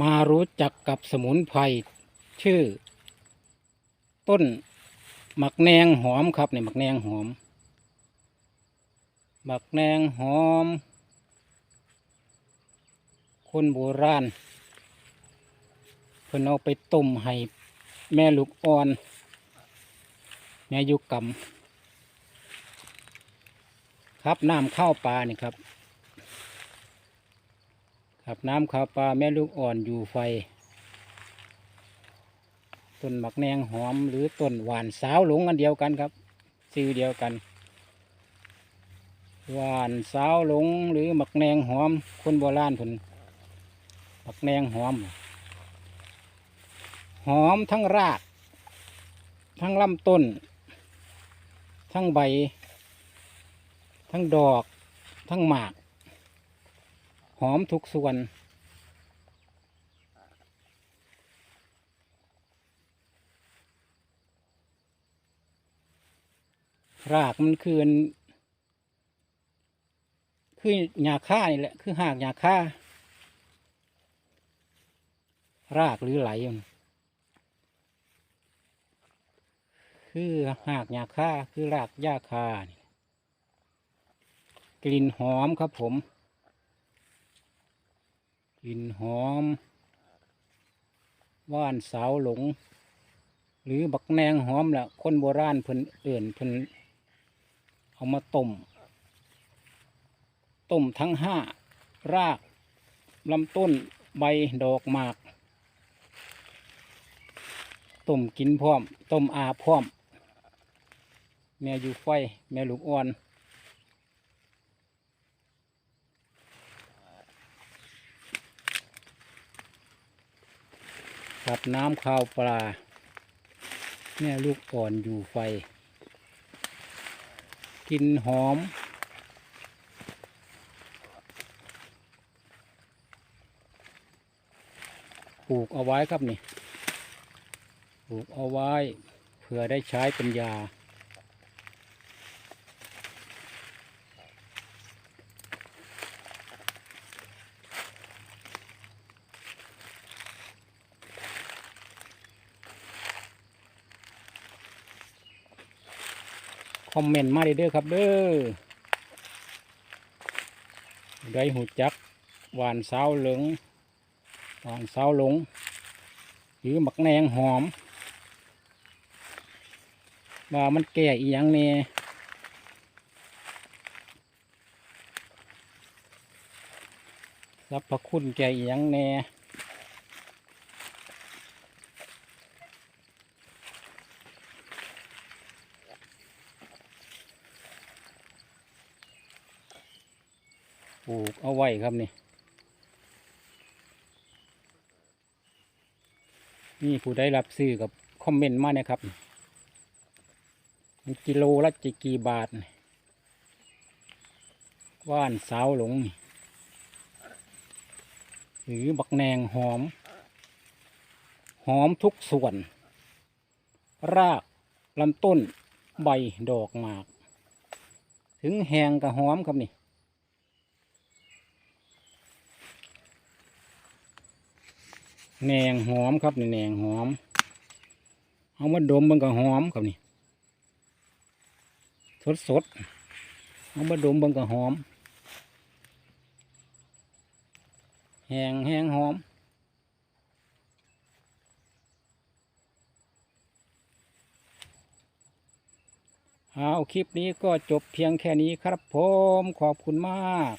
มารู้จักกับสมุนไพรชื่อ ต้นหมักแนงหอมครับเนี่ยหมักแนงหอมหมักแนงหอม คนโบราณเพิ่นเอาไปต้มให้แม่ลูกอ่อนแม่ยุกรรมครับน้ำข้าวปลานี่ครับ ครับน้ำขาวปลาแม่ลูกอ่อนอยู่ไฟ ต้นหมักแนงหอมหรือต้นหวานสาวหลงอันเดียวกันครับชื่อเดียวกันหวานสาวหลงหรือหมักแนงหอมคนโบราณผนหมักแนงหอม หอมทั้งราก ทั้งลำต้น ทั้งใบ ทั้งดอก ทั้งหมาก หอมทุกส่วน รากมันคือนคือหญ้าค่านี่แหละ คือหากหญ้าค่ารากหรือไหลมันคือหากหญ้าค่าคือรากหญ้าคานี่กลิ่นหอมครับผม กลิ่นหอม ว่านสาวหลง หรือบักแนงหอมแหละคนโบราณเพิ่นเอื่นเพิ่นเอามาต้มต้มทั้งห้ารากลำต้นใบดอกหมากต้มกินพร้อมต้มอาพร้อม แม่อยู่ไฟ แม่ลูกอ่อน ขับน้ำข้าวปลาเนี่ยลูกอ่อนอยู่ไฟ กินหอม ปลูกเอาไว้ครับนี่ ปลูกเอาไว้เผื่อได้ใช้เป็นยา คอมเมนต์มาเด้อครับเด้อได้หูจักหวานสาวเหลืองหวานสาวหลง หรือหมักแนงหอม ว่ามันแก่อีหยังแน่รับพระคุณแก่อีหยังแน่ ปลูกเอาไว้ครับนี่นี่ผู้ได้รับซื้อกับคอมเมนต์มาเนี่ยครับมันกิโลละจะกี่บาทว่านสาวหลง หรือบักแนงหอม หอมทุกส่วน รากลำต้นใบดอกหมาก ถึงแหงกับหอมครับนี่ แหนงหอมครับนี่แหนงหอมเอามาดมมันก็หอมครับนี่สดสดเอามาดมเบิ่งก็หอม แหงแหงหอมเอาคลิปนี้ก็จบเพียงแค่นี้ครับผม ขอบคุณมาก